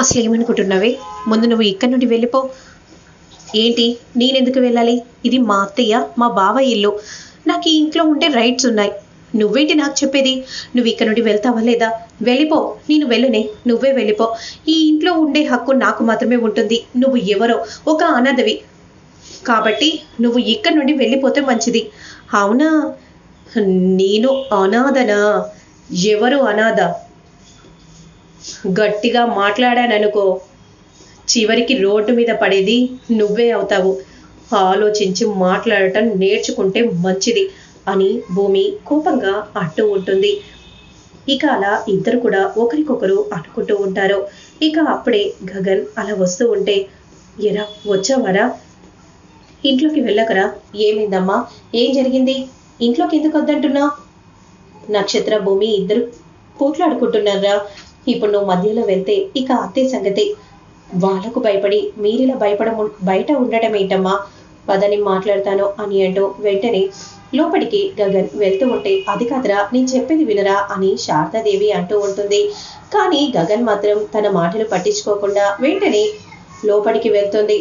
అసలు ఏమనుకుంటున్నావే ముందు నువ్వు ఇక్కడి నుండి వెళ్ళిపో. ఏంటి? నేనెందుకు వెళ్ళాలి? ఇది మా అత్తయ్య మా బావ ఇల్లు. నాకు ఈ ఇంట్లో ఉండే రైట్స్ ఉన్నాయి. నువ్వేంటి నాకు చెప్పేది? నువ్వు ఇక్కడ నుండి వెళ్తావా లేదా? వెళ్ళిపో. నేను వెళ్ళనే. నువ్వే వెళ్ళిపో. ఈ ఇంట్లో ఉండే హక్కు నాకు మాత్రమే ఉంటుంది. నువ్వు ఎవరో? ఒక అనాథవి. కాబట్టి నువ్వు ఇక్కడ నుండి వెళ్ళిపోతే మంచిది. అవునా? నేను అనాథనా? ఎవరు అనాథ? గట్టిగా మాట్లాడాననుకో చివరికి రోడ్డు మీద పడేది నువ్వే అవుతావు. ఆలోచించి మాట్లాడటం నేర్చుకుంటే మంచిది అని భూమి కోపంగా అంటూ ఉంటుంది. ఇక అలా ఇద్దరు కూడా ఒకరికొకరు అనుకుంటూ ఉంటారు. ఇక అప్పుడే గగన్ అలా వస్తూ ఉంటే ఎరా వచ్చావరా? ఇంట్లోకి వెళ్ళకరా? ఏమైందమ్మా? ఏం జరిగింది? ఇంట్లోకి ఎందుకు వద్దంటున్నా నక్షత్ర భూమి ఇద్దరు పోట్లాడుకుంటున్నారా? ఇప్పుడు నువ్వు మధ్యలో వెళ్తే ఇక అత్తే సంగతి. వాళ్ళకు భయపడి మీరిలా భయపడ బయట ఉండటం ఏంటమ్మా? పదని మాట్లాడతాను అని అంటూ వెంటనే లోపలికి గగన్ వెళ్తూ ఉంటే అది కాదురా నేను చెప్పేది వినరా అని శారదాదేవి అంటూ ఉంటుంది. కానీ గగన్ మాత్రం తన మాటలు పట్టించుకోకుండా వెంటనే లోపలికి వెళ్తుంది.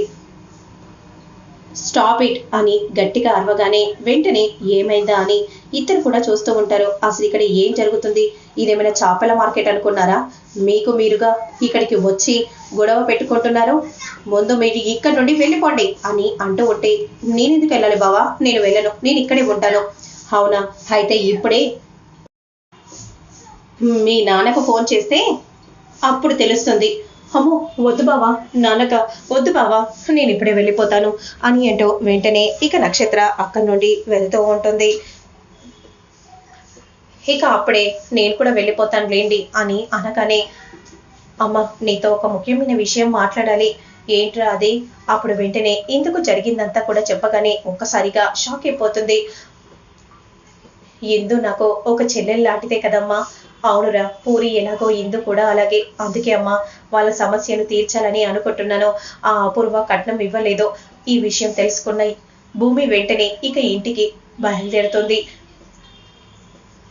స్టాప్ ఇట్ అని గట్టిగా అరవగానే వెంటనే ఏమైందా అని ఇద్దరు కూడా చూస్తూ ఉంటారు. అసలు ఇక్కడ ఏం జరుగుతుంది? ఇదేమైనా చేపల మార్కెట్ అనుకున్నారా? మీకు మీరుగా ఇక్కడికి వచ్చి గొడవ పెట్టుకుంటున్నారు? ముందు మీరు ఇక్కడ నుండి వెళ్ళిపోండి అని అంటూ ఉంటే నేనెందుకు వెళ్ళాలి బావా? నేను వెళ్ళను. నేను ఇక్కడే ఉంటాను. అవునా? అయితే ఇప్పుడే మీ నాన్నకు ఫోన్ చేస్తే అప్పుడు తెలుస్తుంది. అమ్మో వద్దు బావా నాన్నక వద్దు బావా నేను ఇప్పుడే వెళ్ళిపోతాను అని అంటూ వెంటనే ఇక నక్షత్ర అక్కడి నుండి వెళ్తూ ఉంటుంది. ఇక అప్పుడే నేను కూడా వెళ్ళిపోతాను లేండి అని అనగానే అమ్మ నీతో ఒక ముఖ్యమైన విషయం మాట్లాడాలి. ఏంట్రా అది? అప్పుడు వెంటనే ఇందుకు జరిగిందంతా కూడా చెప్పగానే ఒక్కసారిగా షాక్ అయిపోతుంది. ఎందు నాకు ఒక చెల్లెలు లాంటిదే కదమ్మా. అవునురా పూరి ఎలాగో ఇందు కూడా అలాగే. అందుకే అమ్మా వాళ్ళ సమస్యను తీర్చాలని అనుకుంటున్నాను. ఆ అపూర్వ కట్నం ఇవ్వలేదు. ఈ విషయం తెలుసుకున్నాయి భూమి వెంటనే ఇక ఇంటికి బయలుదేరుతుంది.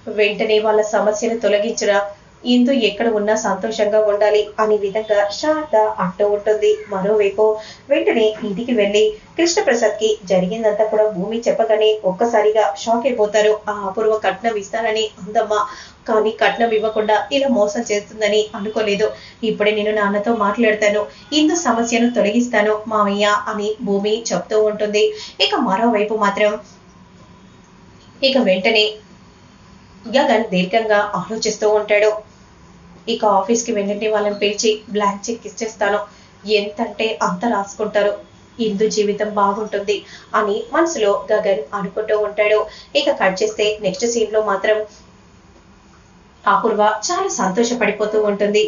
వెంటనే వాళ్ళ సమస్యను తొలగించురా. ఇందు ఎక్కడ ఉన్నా సంతోషంగా ఉండాలి అనే విధంగా శారద అంటూ ఉంటుంది. మరోవైపు వెంటనే ఇంటికి వెళ్ళి కృష్ణప్రసాద్కి జరిగిందంతా కూడా భూమి చెప్పగానే ఒక్కసారిగా షాక్ అయిపోతారు. ఆ అపూర్వ కట్నం ఇస్తానని అందమ్మ కానీ కట్నం ఇవ్వకుండా ఇలా మోసం చేస్తుందని అనుకోలేదు. ఇప్పుడే నేను నాన్నతో మాట్లాడతాను. ఇందు సమస్యను తొలగిస్తాను మామయ్య అని భూమి చెప్తూ ఉంటుంది. ఇక మరోవైపు మాత్రం ఇక వెంటనే గగన్ దీర్ఘంగా ఆలోచిస్తూ ఉంటాడు. ఇక ఆఫీస్కి వెంటనే వాళ్ళని పిలిచి బ్లాంక్ చెక్ ఇచ్చేస్తాను. ఎంతంటే అంత రాసుకుంటారు. ఇందు జీవితం బాగుంటుంది అని మనసులో గగన్ అనుకుంటూ ఉంటాడు. ఇక కట్ చేస్తే నెక్స్ట్ సీన్లో మాత్రం అపూర్వ చాలా సంతోషపడిపోతూ ఉంటుంది.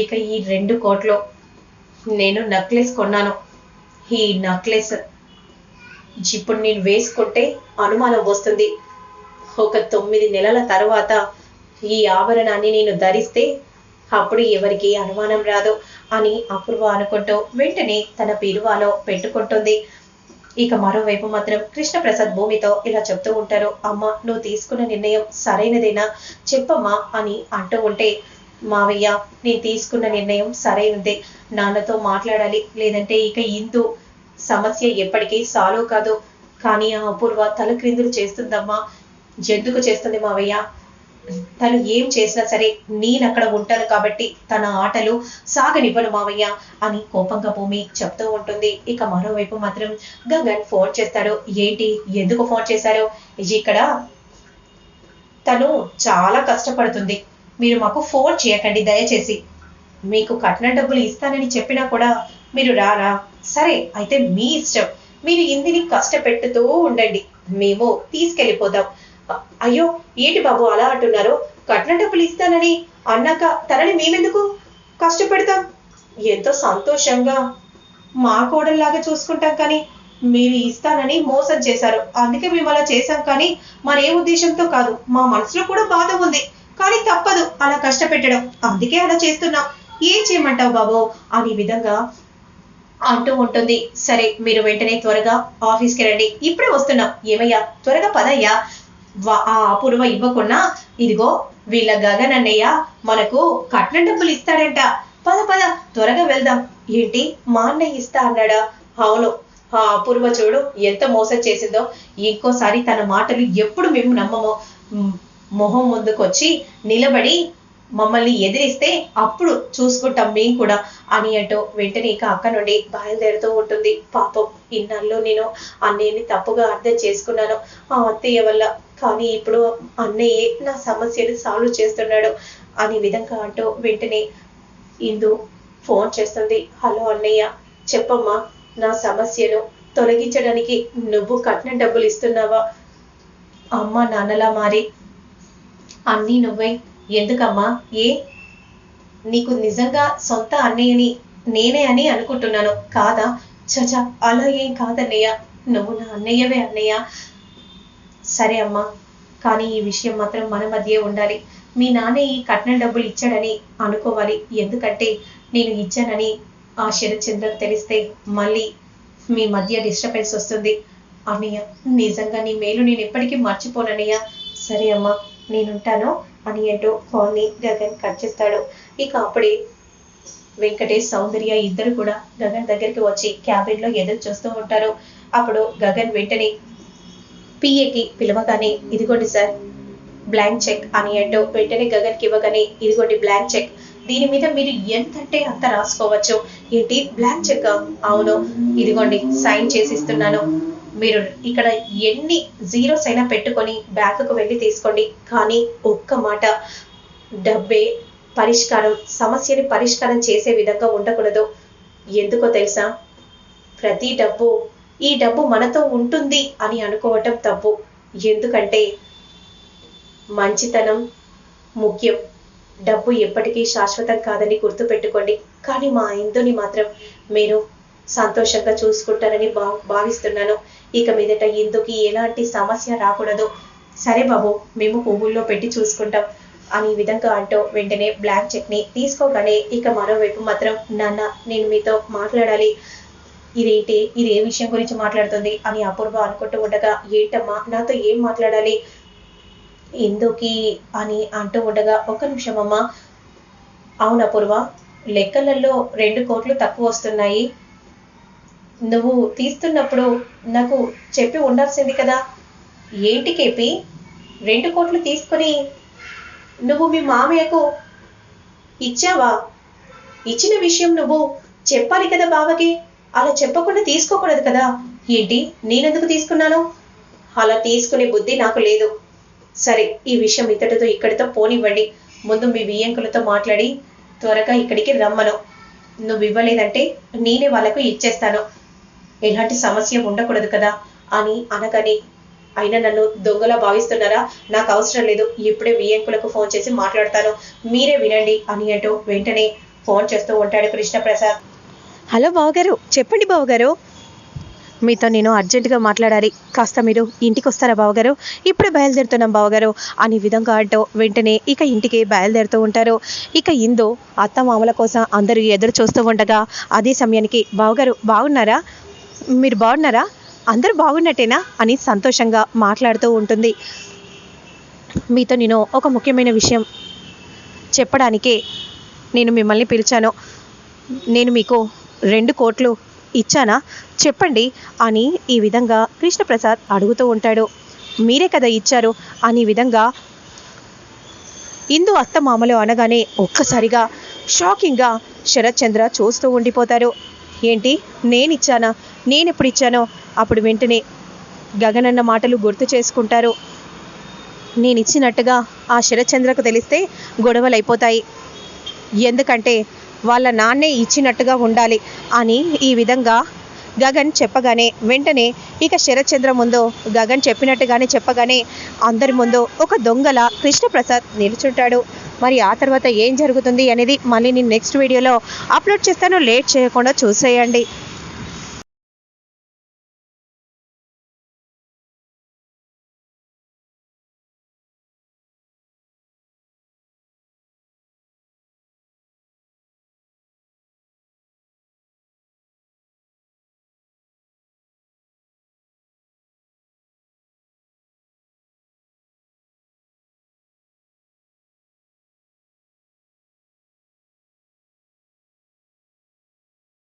ఇక ఈ రెండు కోట్లు నేను నక్లెస్ కొన్నాను. ఈ నక్లెస్ ఇప్పుడు నేను వేసుకుంటే అనుమానం వస్తుంది. ఒక తొమ్మిది నెలల తర్వాత ఈ ఆభరణాన్ని నేను ధరిస్తే అప్పుడు ఎవరికి అనుమానం రాదు అని అపూర్వ అనుకుంటూ వెంటనే తన పిలువలో పెట్టుకుంటుంది. ఇక మరోవైపు మాత్రం కృష్ణప్రసాద్ భూమితో ఇలా చెప్తూ ఉంటారు అమ్మ నువ్వు తీసుకున్న నిర్ణయం సరైనదేనా? చెప్పమ్మా అని అంటూ ఉంటే మావయ్య నేను తీసుకున్న నిర్ణయం సరైనదే. నాన్నతో మాట్లాడాలి. లేదంటే ఇక ఇందు సమస్య ఎప్పటికీ సాల్వ్ కాదు. కానీ ఆ అపూర్వ తలక్రిందులు చేస్తుందమ్మా. ఎందుకు చేస్తుంది మావయ్య? తను ఏం చేసినా సరే నేను అక్కడ ఉంటాను కాబట్టి తన ఆటలు సాగనివ్వను మావయ్య అని కోపంగా భూమి చెప్తూ ఉంటుంది. ఇక మరోవైపు మాత్రం గగన్ ఫోన్ చేస్తాడు. ఏంటి? ఎందుకు ఫోన్ చేశారు? ఇక్కడ తను చాలా కష్టపడుతుంది. మీరు మాకు ఫోన్ చేయకండి దయచేసి. మీకు కట్న డబ్బులు ఇస్తానని చెప్పినా కూడా మీరు రారా? సరే అయితే మీ ఇష్టం. మీరు ఇందిని కష్టపెట్టుతూ ఉండండి. మేము తీసుకెళ్ళిపోదాం. అయ్యో ఏంటి బాబు అలా అంటున్నారు? కట్న డబ్బులు ఇస్తానని అన్నాక తనని మేమెందుకు? కష్టపెడతాం. ఎంతో సంతోషంగా మా కోడల్లాగా చూసుకుంటాం కానీ మీరు ఇస్తానని మోసం చేశారు. అందుకే మేము అలా చేశాం కానీ మరే ఉద్దేశంతో కాదు మా మనసులో కూడా బాధ ఉంది. కానీ తప్పదు అలా కష్టపెట్టడం. అందుకే అలా చేస్తున్నాం. ఏం చేయమంటావు బాబు? అనే విధంగా అంటూ ఉంటుంది. సరే మీరు వెంటనే త్వరగా ఆఫీస్కి రండి. ఇప్పుడే వస్తున్నాం. ఏమయ్యా? త్వరగా పదయ్యా? ఆ అపూర్వ ఇవ్వకుండా ఇదిగో వీళ్ళ గగన్ అన్నయ్య మనకు కట్న డబ్బులు ఇస్తాడంట. పద పద త్వరగా వెళ్దాం. ఏంటి? మా అన్నయ్య ఇస్తా అన్నాడా? అవును. ఆ అపూర్వ చూడు ఎంత మోసం చేసిందో. ఇంకోసారి తన మాటలు ఎప్పుడు మేము నమ్మము. మొహం ముందుకొచ్చి నిలబడి మమ్మల్ని ఎదిరిస్తే అప్పుడు చూసుకుంటాం మేము కూడా అని అంటూ వెంటనే ఇక అక్క నుండి బయలుదేరుతూ ఉంటుంది. పాపం ఇన్నాళ్ళు నేను అన్నయ్యని తప్పుగా అర్థం చేసుకున్నాను. ఆ అత్తయ్య వల్ల కానీ ఇప్పుడు అన్నయ్యే నా సమస్యను సాల్వ్ చేస్తున్నాడు అనే విధంగా అంటూ వెంటనే ఇందు ఫోన్ చేస్తుంది. హలో అన్నయ్య చెప్పమ్మా నా సమస్యను తొలగించడానికి నువ్వు కట్టిన డబ్బులు ఇస్తున్నావా? అమ్మ నాన్నలా మారి అన్నీ నువ్వే ఎందుకమ్మా? ఏ? నీకు నిజంగా సొంత అన్నయ్యని నేనే అని అనుకుంటున్నాను కాదా? చచా అలా ఏం కాదన్నయ్య. నువ్వు నా అన్నయ్యవే అన్నయ్య. సరే అమ్మా. కానీ ఈ విషయం మాత్రం మన మధ్యే ఉండాలి. మీ నాన్న ఈ కట్నం డబ్బులు ఇచ్చాడని అనుకోవాలి. ఎందుకంటే నేను ఇచ్చానని ఆ శరత్చంద్రకు తెలిస్తే మళ్ళీ మీ మధ్య డిస్టర్బెన్స్ వస్తుంది. అన్నయ్య నిజంగా నీ మేలు నేను ఎప్పటికీ మర్చిపోనన్నయ్య. సరే అమ్మా నేనుంటాను. అని అంటూ ఫోన్ని గగన్ కట్ చేస్తాడు. ఇక అప్పుడే వెంకటేష్ సౌందర్య ఇద్దరు కూడా గగన్ దగ్గరికి వచ్చి క్యాబిన్లో ఎదురు చూస్తూ ఉంటారు. అప్పుడు గగన్ వెంటనే పిఏకి పిలవగానే ఇదిగోండి సార్ బ్లాంక్ చెక్ అని అంటూ వెంటనే గగన్కి ఇవ్వగానే ఇదిగోండి బ్లాంక్ చెక్ దీని మీద మీరు ఎంతంటే అంత రాసుకోవచ్చు. ఏంటి? బ్లాంక్ చెక్ అవును. ఇదిగోండి సైన్ చేసి ఇస్తున్నాను. మీరు ఇక్కడ ఎన్ని జీరోస్ అయినా పెట్టుకొని బ్యాంకుకు వెళ్ళి తీసుకోండి. కానీ ఒక్క మాట డబ్బే పరిష్కారం సమస్యని పరిష్కారం చేసే విధంగా ఉండకూడదు. ఎందుకో తెలుసా? ప్రతి డబ్బు ఈ డబ్బు మనతో ఉంటుంది అని అనుకోవటం తప్పు. ఎందుకంటే మంచితనం ముఖ్యం. డబ్బు ఎప్పటికీ శాశ్వతం కాదని గుర్తుపెట్టుకోండి. కానీ మా ఇందుని మాత్రం మీరు సంతోషంగా చూసుకుంటారని భా భావిస్తున్నాను. ఇక మీదట ఇందుకి ఎలాంటి సమస్య రాకూడదు? సరే బాబు మేము పువ్వుల్లో పెట్టి చూసుకుంటాం అని విధంగా అంటూ వెంటనే బ్లాంక్ చెక్ని తీసుకోగానే ఇక మరోవైపు మాత్రం నాన్న నేను మీతో మాట్లాడాలి. ఇదేంటి? ఇది ఏ విషయం గురించి మాట్లాడుతుంది? అని అపూర్వ అనుకుంటూ ఉండగా ఏంటమ్మా నాతో ఏం మాట్లాడాలి? ఎందుకి అని అంటూ ఉండగా ఒక్క నిమిషం అమ్మా. అవును అపూర్వ లెక్కలలో రెండు కోట్లు తక్కువ వస్తున్నాయి. నువ్వు తీస్తున్నప్పుడు నాకు చెప్పి ఉండాల్సింది కదా? ఏంటి కేపి రెండు కోట్లు తీసుకొని నువ్వు మీ మామయ్యకు ఇచ్చావా? ఇచ్చిన విషయం నువ్వు చెప్పాలి కదా బావకి? అలా చెప్పకుండా తీసుకోకూడదు కదా. ఏంటి? నేనెందుకు తీసుకున్నాను? అలా తీసుకునే బుద్ధి నాకు లేదు. సరే ఈ విషయం ఇంతటితో ఇక్కడితో పోనివ్వండి. ముందు మీ వియ్యంకులతో మాట్లాడి త్వరగా ఇక్కడికి రమ్మను. నువ్వు ఇవ్వలేదంటే నేనే వాళ్ళకు ఇచ్చేస్తాను. ఎలాంటి సమస్య ఉండకూడదు కదా? అని అనగానే అయినా నన్ను దొంగలా భావిస్తున్నారా? నాకు అవసరం లేదు. ఇప్పుడే వియంకులకు ఫోన్ చేసి మాట్లాడతాను. మీరే వినండి అని అంటూ వెంటనే ఫోన్ చేస్తూ ఉంటాడు కృష్ణప్రసాద్. హలో బావగారు చెప్పండి బావగారు. మీతో నేను అర్జెంటుగా మాట్లాడాలి. కాస్త మీరు ఇంటికి వస్తారా బావగారు? ఇప్పుడే బయలుదేరుతున్నాం బావగారు అనే విధంగా అంటూ వెంటనే ఇక ఇంటికి బయలుదేరుతూ ఉంటారు. ఇక ఇందు అత్త మామల కోసం అందరూ ఎదురు చూస్తూ ఉండగా అదే సమయానికి బావగారు బాగున్నారా? మీరు బాగున్నారా? అందరూ బాగున్నట్టేనా? అని సంతోషంగా మాట్లాడుతూ ఉంటుంది. మీతో నేను ఒక ముఖ్యమైన విషయం చెప్పడానికే నేను మిమ్మల్ని పిలిచాను. నేను మీకు రెండు కోట్లు ఇచ్చానా? చెప్పండి అని ఈ విధంగా కృష్ణప్రసాద్ అడుగుతూ ఉంటాడు. మీరే కదా ఇచ్చారు? అని విధంగా ఇందు అత్త మామలు అనగానే ఒక్కసారిగా షాకింగ్గా శరత్ చంద్ర చూస్తూ ఉండిపోతారు. ఏంటి? నేను ఇచ్చానా నేను ఎప్పుడు ఇచ్చానో అప్పుడు వెంటనే గగనన్న మాటలు గుర్తు చేసుకుంటారు. నేను ఇచ్చినట్టుగా ఆ శరచంద్రకు తెలిస్తే గొడవలు అయిపోతాయి ఎందుకంటే వాళ్ళ నాన్నే ఇచ్చినట్టుగా ఉండాలి అని ఈ విధంగా గగన్ చెప్పగానే వెంటనే ఇక శరత్చంద్ర ముందు గగన్ చెప్పినట్టుగానే చెప్పగానే అందరి ముందు ఒక దొంగల కృష్ణప్రసాద్ నిలుచుంటాడు. మరి ఆ తర్వాత ఏం జరుగుతుంది అనేది మళ్ళీ నేను నెక్స్ట్ వీడియోలో అప్లోడ్ చేస్తాను. లేట్ చేయకుండా చూసేయండి.